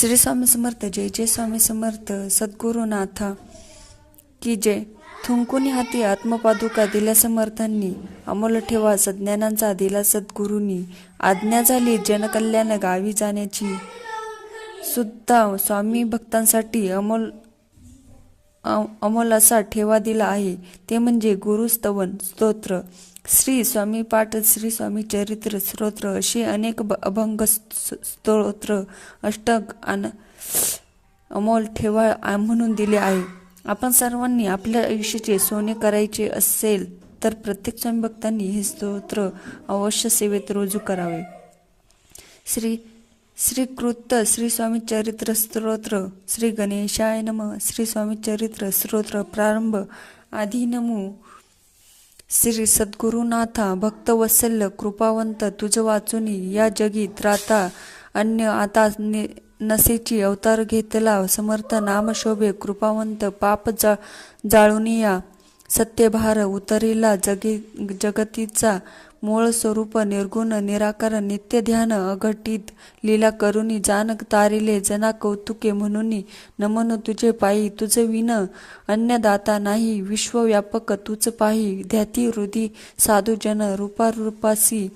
श्री स्वामी समर्थ जय जय स्वामी समर्थ सद्गुरुनाथा की जय. थुंकुनी हाती आत्मपादुका दिल्या समर्थांनी अमोल ठेवा सज्ञानांचा दिला सद्गुरूंनी. आज्ञा झाली जनकल्याण गावी जाण्याची. सुद्धा स्वामी भक्तांसाठी अमोल अ- असा ठेवा दिला आहे. ते म्हणजे गुरुस्तवन स्तोत्र. श्री स्वामी पाठ श्री स्वामी चरित्र स्तोत्र असे अनेक ब- अभंग स्तोत्र अष्टक आन अमोल ठेवा म्हणून दिले आहे. आपण सर्वांनी आपल्या आयुष्याचे सोने करायचे असेल तर प्रत्येक स्वामी भक्तांनी हे स्तोत्र अवश्य सेवेत रुजू करावे. श्री श्री कृत श्री स्वामी चरित्र स्तोत्र श्री गणेशाय नम श्री स्वामी चरित्र स्तोत्र प्रारंभ आधी नमो श्री सद्गुरुनाथा भक्तवत्सल्य कृपावंत तुझ वाचुनी या जगीत राता अन्य आता नि- नसेची अवतार घेतला समर्थ नामशोभे कृपावंत पाप जा जाळुनिया सत्यभार उतरिला जगी जगतीचा मूळ स्वरूप निर्गुण निराकार नित्य ध्यान अघटित लीला करुणी जान तारिले जना कौतुके म्हणून नमन तुझे पायी तुझ विन अन्नदाता नाही विश्वव्यापक तुझ पायी ध्याती हृदी साधुजन रूपारूपासी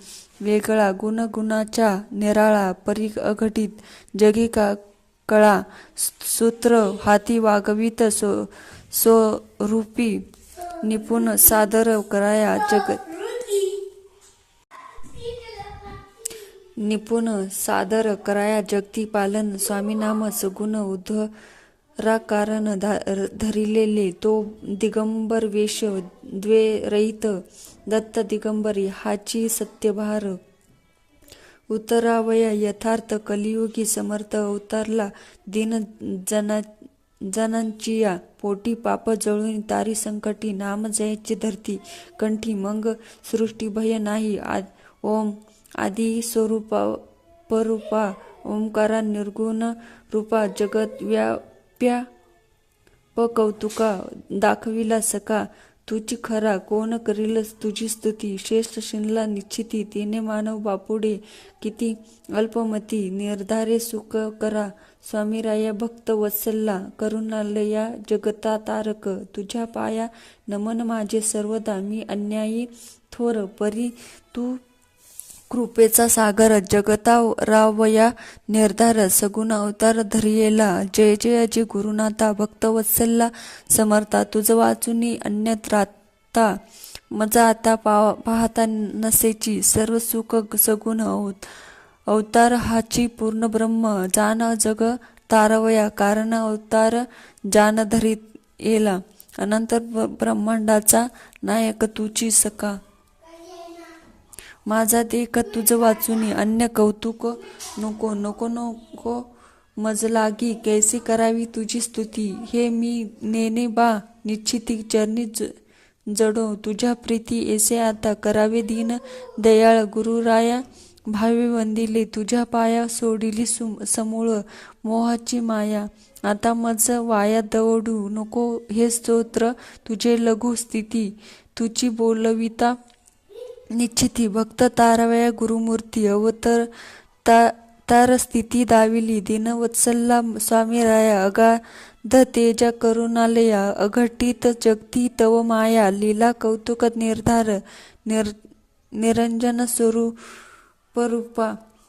वेगळा गुणगुणाच्या निराळा परी अघटित जगी का कळा सूत्र हाती वागवित सो स्वरूपी निपुण सादर कराया जग निपुण सादर कराया जगती पालन स्वामीनाम सगुण कारण धरिलेले तो दिगंबर वेश द्वे रहित दत्त दिगंबर हाची सत्यभार उतरावया यथार्थ कलियुगी समर्थ अवतारला दिन जना जनांचिया पोटी पाप जळून तारी संकटी नाम जयाची धरती कंठी मंग सृष्टी भय नाही आ- ओम आदी स्वरूपा परूपा ओंकारा निर्गुण रूपा जगत व्याप्या पकौतुका दाखविला सका तुझी खरा कोण करील तुझी स्तुती श्रेष्ठ शिनला निश्चिती तिने मानव बापुडे किती अल्पमती निर्धारे सुख करा स्वामीराया भक्त वत्सल्ला करुणालया जगता तारक तुझ्या पाया नमन माझे सर्वदा मी अन्यायी थोर परी तू कृपेचा सागर जगता रावया निर्धार सगुण अवतार धरियेला. जय जय गुरुनाथा गुरुनाथा भक्तवत्सल्ला समर्था. तुझ वाचुनी अन्यत्राता मजा आता पा पाहता नसेची. सर्व सुख सगुण अवत अवतार हाची पूर्ण ब्रह्म. जान जग तारवया कारण अवतार जान धरीत येला अनंतर ब्रह्मांडाचा नायक तुची सका माझा देख तुझं वाचूनी अन्य कौतुक नको नको नको. मज लागी कैसी करावी तुझी स्तुती? हे मी नेने बा निश्चिती चरणी ज- जडो. तुझ्या प्रीती ऐसे आता करावे दीन दयाळ गुरुराया. भावे वंदिले तुझ्या पाया सोडिली सुम- समूळ मोहाची माया. आता मज वाया दवडू नको हे स्तोत्र तुझे लघु स्थिती. तुझी बोलविता निश्चिती. भक्त तारावया गुरुमूर्ती अवतर ता तार स्थिती दाविली दिनवत्सल्ला स्वामी राया अगाध तेजा करुणालया अघटित जगती तव माया लीला कौतुक निर्धार निर निरंजन स्वरूपरूपा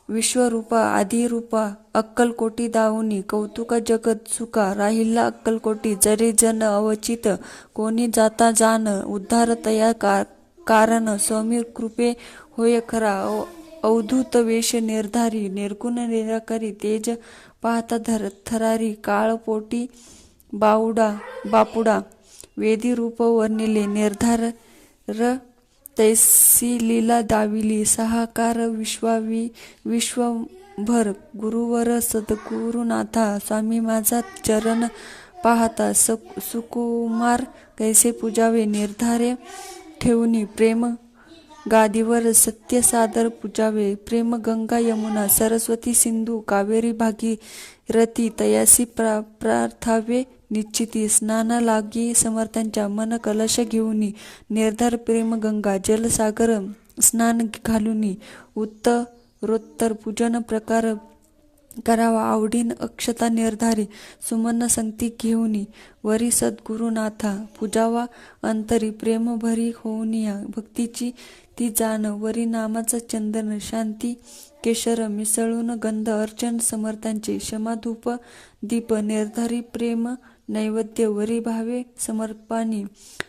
विश्वरूपा आदिरूपा अक्कलकोटी दाऊनी कौतुका जगत सुका राहिला अक्कलकोटी जरी जन अवचित कोणी जाता जाण उद्धार तया का कारण सौम्य कृपे होय खरा. अव- अवधूत वेश निर्धारी निर्गुण निराकारी तेज पाहता धर थरारी काळपोटी बावुडा बावडा बापुडा वेदी रूप वर्णिले निर्धार र तैसी लीला दाविली सहाकार विश्वावी विश्वभर गुरुवर सद्गुरुनाथा स्वामी माझा चरण पाहता स सुकुमार कैसे पूजावे निर्धारे ठेवणी प्रेम गादीवर सत्य सादर पूजावे. प्रेम गंगा यमुना सरस्वती सिंधू कावेरी भागी रती तयासी प्रा प्रार्थावे निश्चिती. स्नाना लागी समर्थांच्या मन कलश घेऊनी. निर्धार प्रेम गंगा जलसागर स्नान घालुनी. उत्तरोत्तर पूजन प्रकार करावा. आवडीन अक्षता निर्धारी सुमन संगती घेऊनी वरी सद्गुरुनाथा पूजावा अंतरी प्रेम भरी होऊनिया भक्तीची ती जाण वरी नामाचा चंदन शांती केशर मिसळून गंध अर्चन समर्थांचे क्षमाधूप दीप निर्धारी प्रेम नैवेद्य वरी भावे समर्पानी.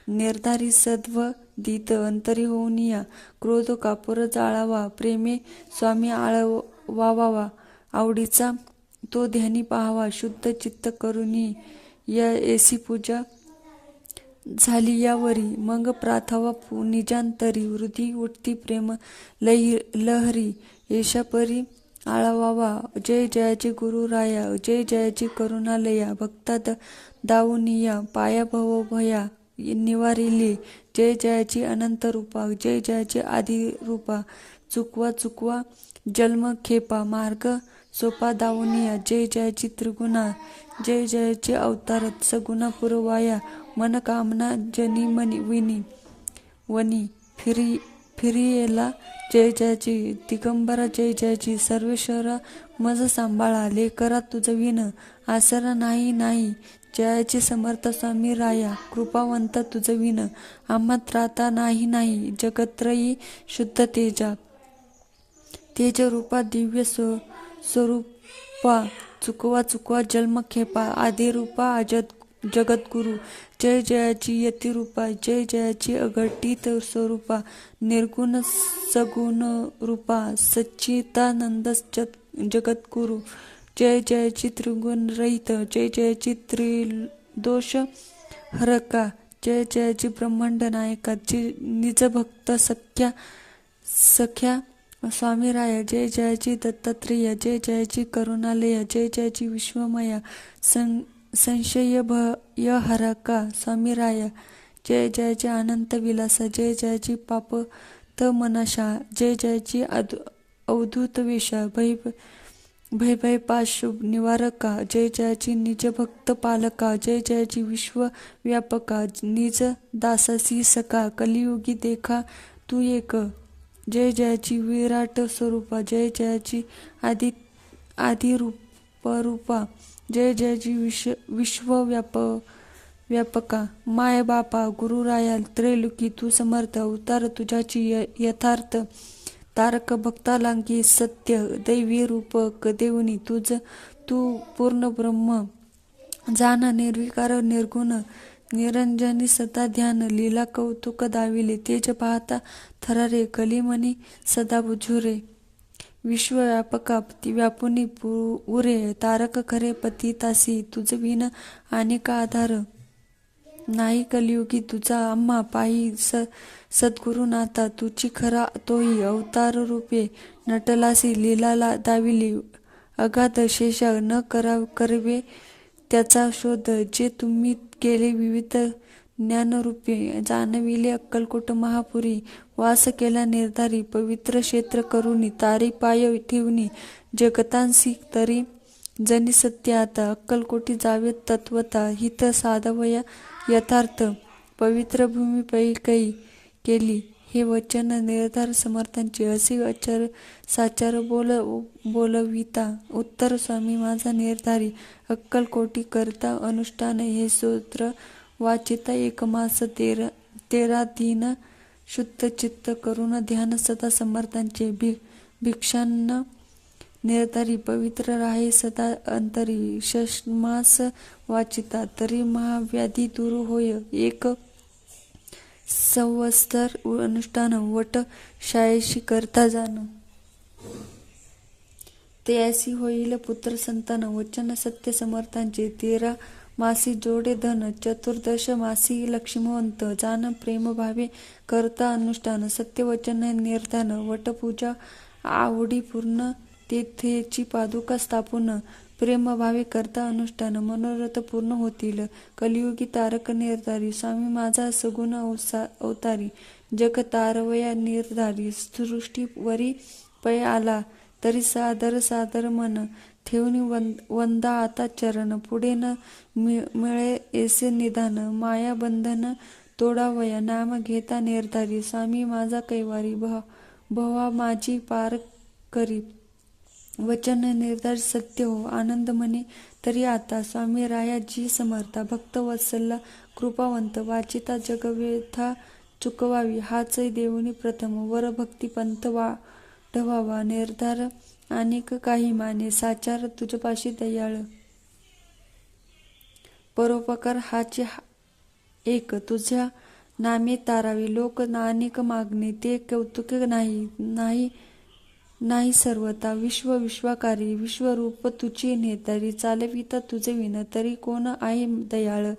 निर्धारी सद्व दीत अंतरी होऊनिया क्रोध कापूर जाळावा प्रेमे स्वामी आळवावा. आवडीचा तो ध्यानी पाहावा शुद्ध चित्त करुनी या एसी पूजा झाली यावरी. मग प्राथवा पु- निजांतरी वृद्धी उठती प्रेम लई लहरी येशापरी आळवावा. जय जयाची गुरुराया जय जयाची करुणालया भक्तात दावुनिया पाया भव भया निवारिली. जय जयाची अनंत रूपा जय जयाची आदि रूपा चुकवा चुकवा जन्म खेपा. मार्ग सोपा दावनिया जय जय त्रिगुणा जय जयचे अवतार सगुणा पुरवाया मनकामना जनी मनी विनी वनी फिरी फिरियेला जय जयाची दिगंबरा जय जयाची सर्वेश्वरा मज सांभाळा लेकरा तुझ विन आसरा नाही नाही जयाची समर्थ स्वामी राया कृपावंत तुझ विन आम्हा त्राता नाही नाही जगत्रयी शुद्ध तेजा तेज रूपा दिव्य स्व स्वरूपा चुकवा चुकवा जन्म खेपा आदी रूपा अजत जगद्गुरु जय जयाची यतिरूपा जय जयाची अघटित स्वरूपा निर्गुण सगुण रूपा सच्चिदानंद जगद्गुरु जय जयाची त्रिगुण रहित जय जयाची त्रिदोष हरका जय जयाची ब्रह्मांड नायका जी निज भक्त सख्या सख्या स्वामीराया जय जयाची दत्तात्रेय जय जयाची करुणालय जय जयाची विश्वमया सं संशय भयहरका स्वामीराया जय जयाची अनंत विलासा जय जयाची पाप त मनाशा जय जयाची अद अवधूत वेशा भय भय भय पाशुभ निवारका जय जयाची निज भक्त पालका जय जयाची विश्व व्यापका निज दासासी सका कलियुगी देखा तू एक जय जयाची विराट स्वरूपा जय जयाची आदि आदिरूपरूपा जय जयाची विश्व विश्वव्याप व्यापका माय बापा गुरुराया त्रैलोकी तू समर्थ उतार तुझ्याची य- यथार्थ तारक भक्तालांगी सत्य दैवी रूप देवनी तुझ तू पूर्ण ब्रह्म जाण निर्विकार निर्गुण निरंजनी सदा ध्यान लीला कौतुक दाविले तेज पाहता थरारे कलिमनी सदा बुझुरे विश्वव्यापका व्यापुनी पु- उरे तारक खरे पती तासी तुझ विन आणि का आधार? नाही कलियुगी तुझा आम्हा पायी स सद्गुरुनाथा तुझी खरा तोही अवतार रूपे नटलासी लीलाला दाविली अगाध शेषा न करा करवे त्याचा शोध जे तुम्ही केले विविध ज्ञानरूपे जाणविले अक्कलकोट महापुरी वास केला निर्धारी पवित्र क्षेत्र करुनी तारी पाय ठेवणी जगतांसी तरी जनी सत्य आता अक्कलकोटी जावे तत्वता हित साधवया यथार्थ पवित्र भूमी पैकई केली. हे वचन निर्धार समर्थांचे असे अचर साचार बोल बोलविता. उत्तर स्वामी माझा निर्धारी अक्कलकोटी करता अनुष्ठान हे सूत्र वाचिता एक मास तेरा तेरा दिन शुद्ध चित्त करून ध्यान सदा समर्थांचे भि भिक्षांना निर्धारी पवित्र राहे सदा अंतरी. षष्मास वाचिता तरी महाव्याधी दूर होय. एक संवत्सर अनुष्ठान वट शाळेशी करता जाण. ते ऐसी होईल पुत्र संतान वचन सत्य समर्थांचे तेरा मासी जोडे धन चतुर्दश मासी लक्ष्मीवंत जान प्रेम भावे करता अनुष्ठान सत्य वचन निर्धान वटपूजा आवडी पूर्ण तेथेची पादुका स्थापून प्रेमभावे करता अनुष्ठान मनोरथ पूर्ण होतील. कलियुगी तारक निर्धारी स्वामी माझा सगुण अवसा अवतारी. जग तारवया निर्धारी सृष्टीवरी पय आला तरी सादर सादर मन. ठेवून वंदा आता चरण पुढे न मि- मिळे ऐसे निधान. माया बंधन तोडावया नाम घेता निर्धारी. स्वामी माझा कैवारी भव भवा माझी पार करी वचन निर्धार सत्य हो आनंद म्हणे. तरी आता स्वामी राया जी समर्था भक्त वत्सल्ला कृपावंत वाचिता जगव्यथा चुकवावी हाच देऊनी प्रथम वर भक्ती पंथ वाढवावा निर्धार अनेक काही माने साचार तुझपाशी दयाळ. परोपकार हाचे एक तुझ्या नामे तारावी लोक अनेक मागणे ते कौतुक नाही नाही नाही सर्वता विश्व विश्वाकारी विश्वरूप तुझी नेतारी चालविता तुझे विनतरी कोण आहे दयाळ?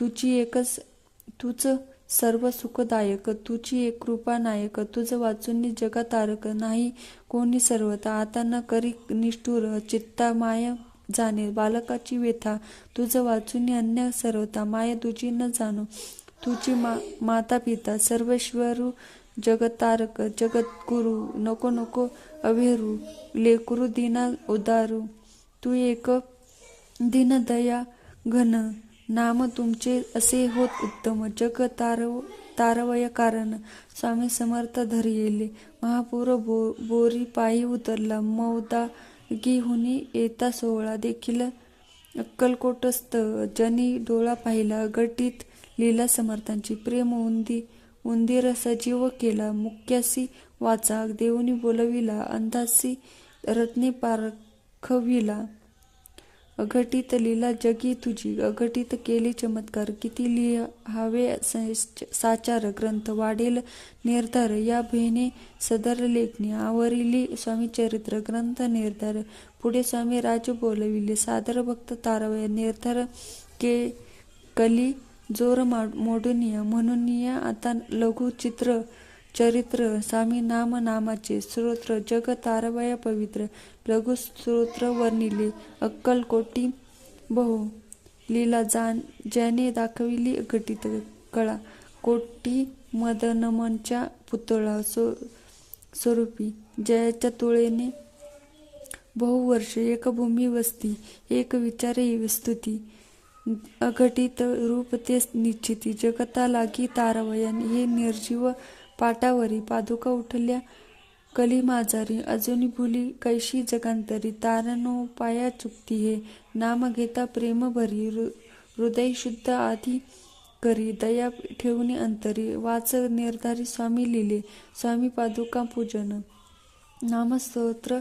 तुझी एकच तुझ सर्व सुखदायक तुझी एक कृपा नायक तुझं वाचून जगा तारक नाही कोणी सर्वता आता न करी निष्ठुर चित्ता माया जाणे बालकाची व्यथा. तुझं वाचून अन्य सर्वता माया तुझी न जाणो. तुझी मा माता पिता सर्वेश्वरू जगतारक जगद्गुरु नको नको अभेरू लेकरू दिना उदारू तू एक दिन दया घन नाम तुमचे असे होत उत्तम जग तारव तारवय कारण स्वामी समर्थ धरिले येले महापूर बो बोरी पायी उतरला मौदा हुनी येता सोहळा देखील अक्कलकोटस्थ जनी डोळा पाहिला गटीत लीला समर्थांची प्रेम उंदी उंदीर सजीव केला. मुक्यासी वाचा देऊनी बोलविला. अंधासी रत्ने पारखविला. अघटित लीला जगी तुझी. अघटित केले चमत्कार. किती लिहावे स- साचार ग्रंथ. वाढेल निर्धार. या भेने सदर लेखणी. आवरिली स्वामी चरित्र. ग्रंथ निर्धार. पुढे स्वामी राज बोलविले. सादर भक्त तारवय. निर्धार के कली जोर मा- म्हणून आता लघु चित्र चरित्र स्वामी नाम नामाचे स्रोत्र जग तारवया पवित्र लघु स्रोत्र वर्णिले अक्कल कोटी बहु लीला जान ज्याने दाखविली घटित कळा कोटी मदनमनच्या पुतळा सो स्वरूपी जयाच्या तुळेने बहुवर्ष एक भूमी वस्ती एक विचारे विस्तुती अघटित रूप ते निश्चिती जगता लागी तारवयन. हे निर्जीव पाटावरी पादुका उठल्या. कली माझारी अजून भुली कैशी जगांतरी. तारणो पाया चुकती हे. नाम घेता प्रेम भरी हृदय शुद्ध आधी करी. दया ठेवणे अंतरी. वाच निर्धारी स्वामी लिले स्वामी पादुका पूजन. नामस्तोत्र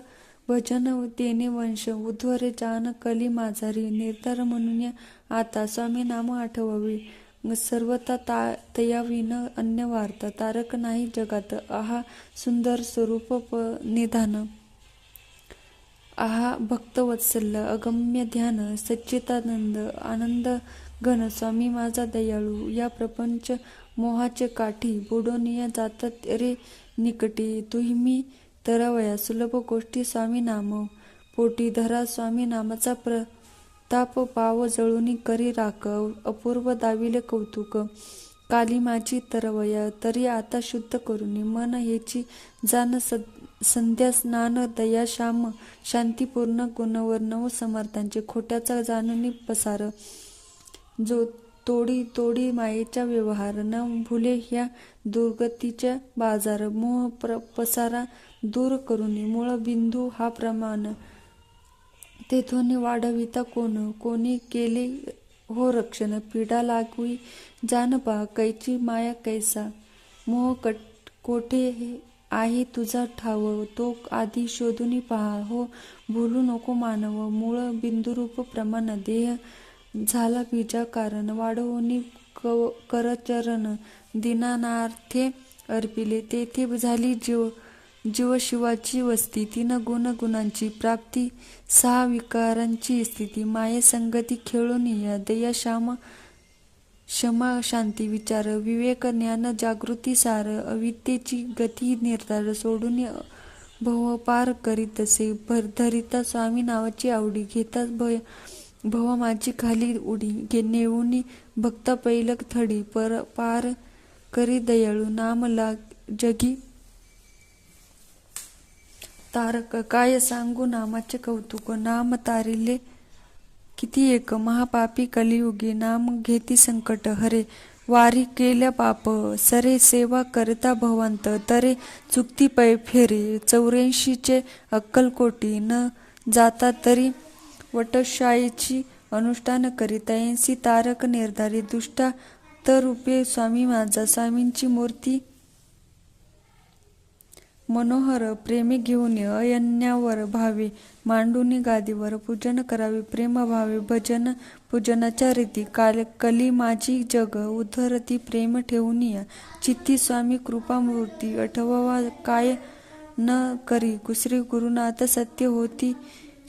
भजन देणे वंश उध्वरे जान कली माझारी निर्धार म्हणून आता स्वामी नाम आठवावी. सर्वता ता तयाविन अन्य वार्ता तारक नाही जगात. आहा सुंदर स्वरूप प निधान. आहा भक्तवत्सल्य अगम्य ध्यान सच्चितानंद आनंद घन स्वामी माझा दयाळू. या प्रपंच मोहाचे काठी बुडोनिया जातात रे निकटी. तुम्ही तरवया सुलभ गोष्टी स्वामी नाम. पोटी धरा स्वामी नामाचा प्रताप पाव जळुनी करी राख. अपूर्व दाविले कौतुक. काली माझी तरवया तरी आता शुद्ध करुनी. मन हेची जाण सद- संध्या स्नान दया श्याम शांतीपूर्ण गुणवर्णव समर्थांचे. खोट्याचा जाणून पसार. जो तोडी तोडी मायेचा व्यवहार. न भुले ह्या दुर्गतीच्या बाजार. मोह प्र पसारा दूर करुनी मूळबिंदू हा प्रमाण. तेथोनी वाढविता कोण? कोणी केले? हो रक्षण. पीडा लागवी. जान पहा कैची माया कैसा? मोह कट कोठे आहे तुझा ठाव. तो आधी शोधून पहा. हो भूलू नको मानव. मूळ बिंदुरूप प्रमाण. देह झाला बीजा कारण. वाढवून करचरण. दिनानार्थे अर्पिले. तेथे झाली जीव. जीवशिवाची वस्ती तीन गुण गुणांची प्राप्ती सहा विकारांची स्थिती मायेसंगती संगती दया श्याम क्षमा शांती विचार विवेक ज्ञान जागृती सार अविद्येची गती निर्धार सोडून भव पार करीतसे भर धरिता स्वामी नावाची आवडी घेता भय भव माझी खाली उडी घे नेऊनी भक्ता पैलक थडी पर पार करी दयाळू नामला जगी तारक काय सांगू नामाचे कौतुक? नाम तारिले किती एक? महापापी कलियुगी नाम घेती संकट. हरे वारी केल्या पाप. सरे सेवा करता भवंत. तरे चुकती पै फेरे. चौऱ्याऐंशीचे अक्कलकोटी. न जाता तरी वटशाईची अनुष्ठान करीता. ऐंशी तारक निर्धारित. दुष्टा तर रूपे स्वामी माझा. स्वामींची मूर्ती मनोहर प्रेमी घेऊन अयन्यावर भावे मांडूनी गादीवर पूजन करावे प्रेम भावे भजन पूजनाच्या रीती काल कली माझी जग उद्धरती प्रेम ठेवून चित्ती स्वामी कृपामूर्ती अठवावा काय न करी कुसरी गुरुनाथ सत्य होती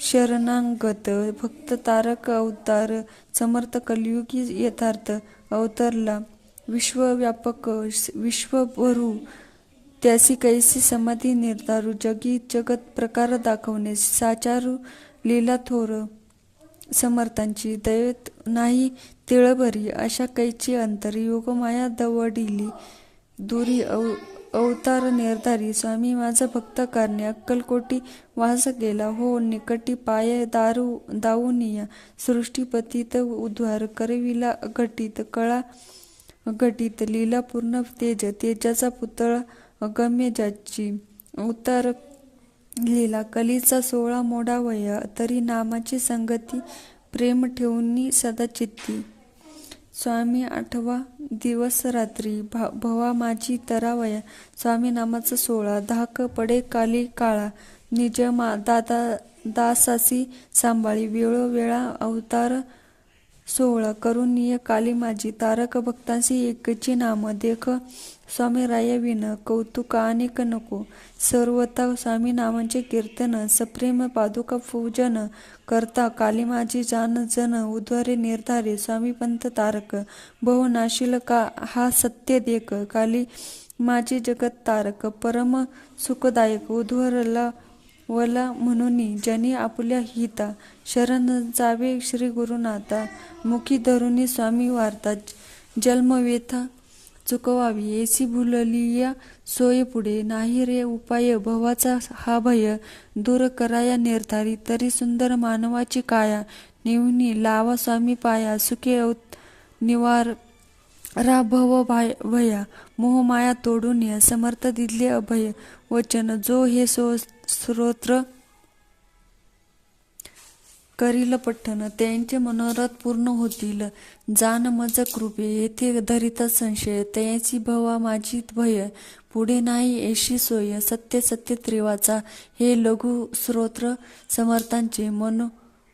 शरणांगत. भक्त तारक अवतार समर्थ कलियुगी यथार्थ अवतरला. विश्वव्यापक विश्वभरू त्यासी कैसी समाधी निर्धारू जगी जगत प्रकार दाखवणे साचारू लीला थोर समर्थांची दैवत नाही तिळभरी अशा कैची अंतर योगमाया दवडिली दुरी अव अवतार निर्धारी स्वामी माझा भक्त करणे अक्कलकोटी वास गेला हो निकटी पाय दारू दाऊनिया सृष्टीपतीत उद्वार करविला घटित कळा घटित लीला पूर्ण तेज तेजाचा पुतळा अगम्य ज्याची उतर लिहिला. कलीचा सोळा मोडा वया तरी नामाची संगती प्रेम ठेवून सदा चित्ती. स्वामी आठवा दिवस रात्री भा भवा माझी तरावया. स्वामी नामाचा सोळा धाक पडे काली काळा. निज मा दादा दासासी सांभाळी. वेळोवेळा अवतार सोहळा करुणीय काली माझी. तारक भक्तांशी एकची नाम देख. स्वामी राय विन कौतुक अनेक नको. सर्वता स्वामी नामांचे कीर्तन सप्रेम पादुका पूजन करता काली माझी जान जन उद्वारे निर्धारे. स्वामी पंत तारक बहु नाशिल का हा सत्य देख. काली माझी जगत तारक परम सुखदायक उद्वरला वला म्हणून जनी आपुल्या हिता शरण जावे श्री गुरुनाथा मुखी धरुनी स्वामी वार्ता जन्मवेथा चुकवावी येसी भुललिया सोय पुढे नाही रे उपाय भवाचा हा भय दूर कराया निर्धारी तरी सुंदर मानवाची काया नेऊनी लावा स्वामी पाया सुखे निवार रा भव भाय भया मोहमाया तोडून या समर्थ दिले अभय वचन जो हे सो स्रोत्र करील पठन त्यांचे मनोरथ पूर्ण होतील. जान मज कृपे येथे धरिता संशय तयाची भवा माझी भय. पुढे नाही येशी सोय सत्य सत्य त्रिवाचा हे लघु स्रोत्र समर्थांचे मनो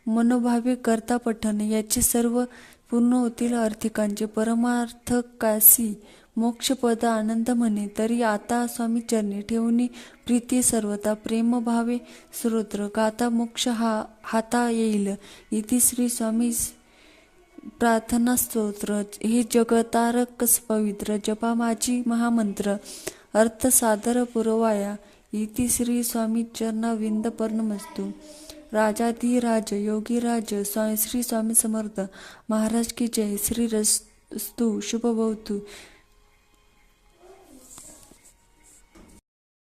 मनोभावे करता पठन याचे सर्व पूर्ण होतील अर्थिकांचे परमार्थ कासी मोक्षपद आनंद म्हणे तरी आता स्वामी चरणी ठेवणे प्रीती सर्वता प्रेम भावे स्तोत्र गाता मोक्ष हा हाता येईल. इति श्री स्वामी प्रार्थना स्तोत्र. हे जगतारकस पवित्र जपा माझी महामंत्र. अर्थ सादर पुरवाया. इति श्री स्वामी चरणा विंद पर्णमस्तू राजाधिराज योगीराज स्वामी श्री स्वामी समर्थ. महाराज की जय. श्री रस्तू शुभ भवतु